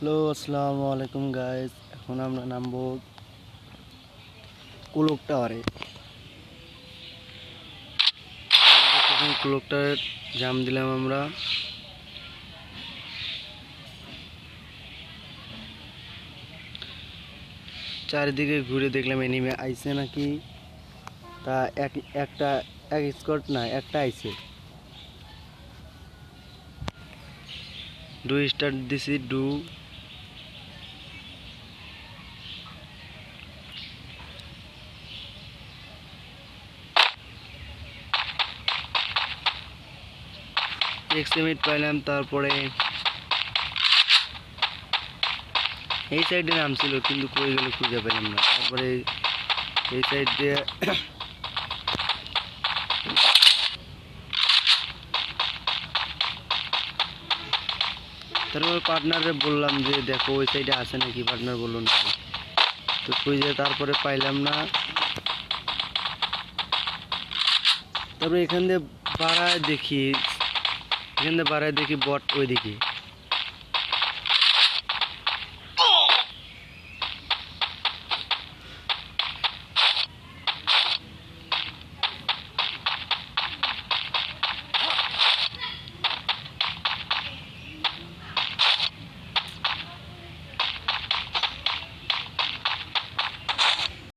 Hello, আসসালামু আলাইকুম guys এখন আমরা নামবো কুলক টাওয়ারে। কুলক টাওয়ারে জাম দিলাম আমরা। চারিদিকে ঘুরে দেখলাম এনিমে আইছে নাকি? তা এক, একটা, এক স্কট না, একটা আইছে। ডু স্টার্ট দিছি ডু এক্সিমিট পাইলাম, তারপরে এই সাইডে নামছিল, কিন্তু কই গেল খুঁজে পেলাম না। তারপরে এই সাইড দিয়ে তারপর পার্টনারে বললাম যে, দেখো, ওই সাইডে আছে নাকি? পার্টনার বলল, না। তো খুঁজে তারপরে পাইলাম না। তারপরে এখান দিয়ে বাড়ায় দেখি দিয়ে বাড়ায় দেখি বট ওই দিকে